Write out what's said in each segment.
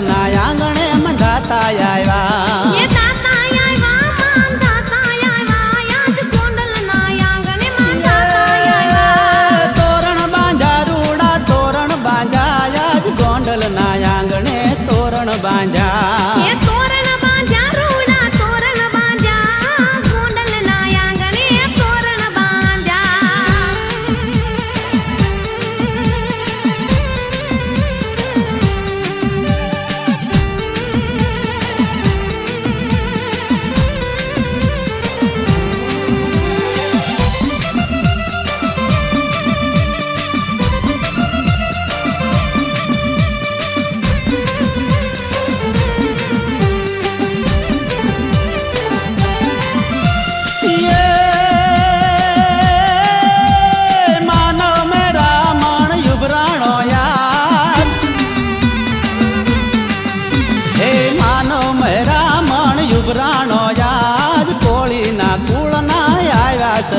ના આંગણે મંધાતા આવ્યા.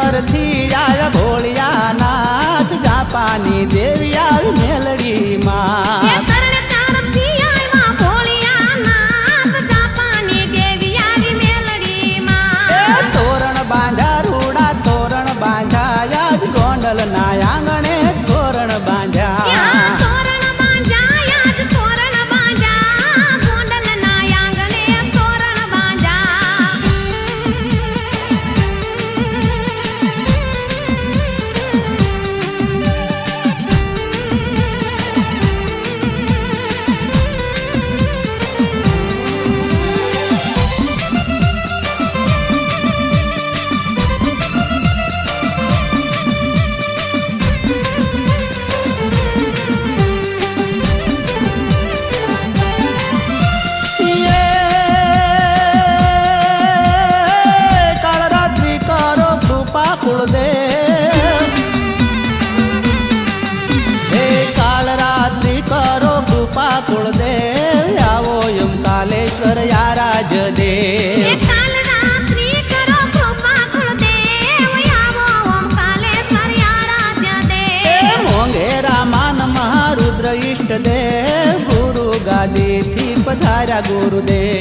ધરતી યાર ભોળિયા નાથ જાપાની દેવી આવી મેલડી બોલ દે હે કાળ રાત્રિ કરો કૃપા કુળ દે આવો એમ કાલેશ્વર યારા જ દે ઈષ્ટ દે ગુરુ ગાદી થી પધાર્યા ગુરુદેવ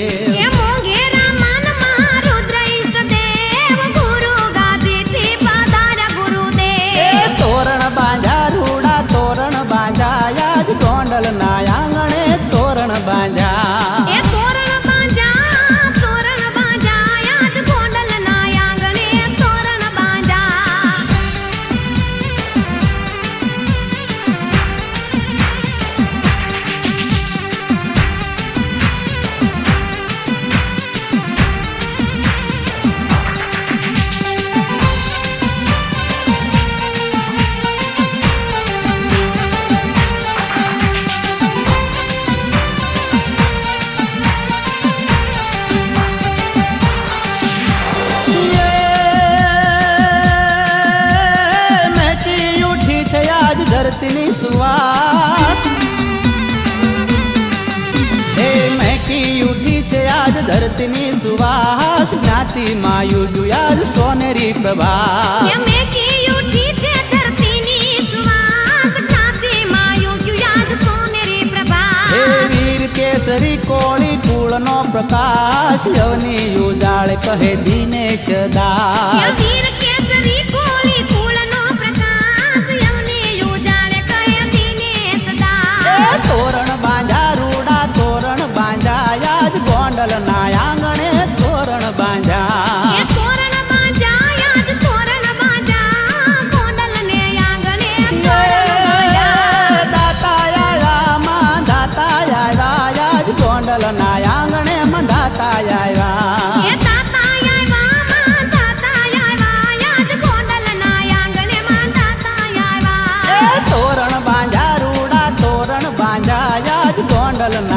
કરીશ વાત હે મહેકી ઉઠી છે આજ ધરતીની સુવાસ. જ્ઞાતિ માયુ જુયાજ સોનેરી પ્રભા મહેકી કેસરી કોળી કુળનો પ્રકાશ. યવની ઉજાળ કહે દિનેશ દાસ. કેસરી કોળી ના આંગણે તોરણ બાંધ્યા. ના આંગણે મંધાતા આવ્યા તોરણ બાંધા રૂડા તોરણ બાંધાયા જ ગોંડલ ના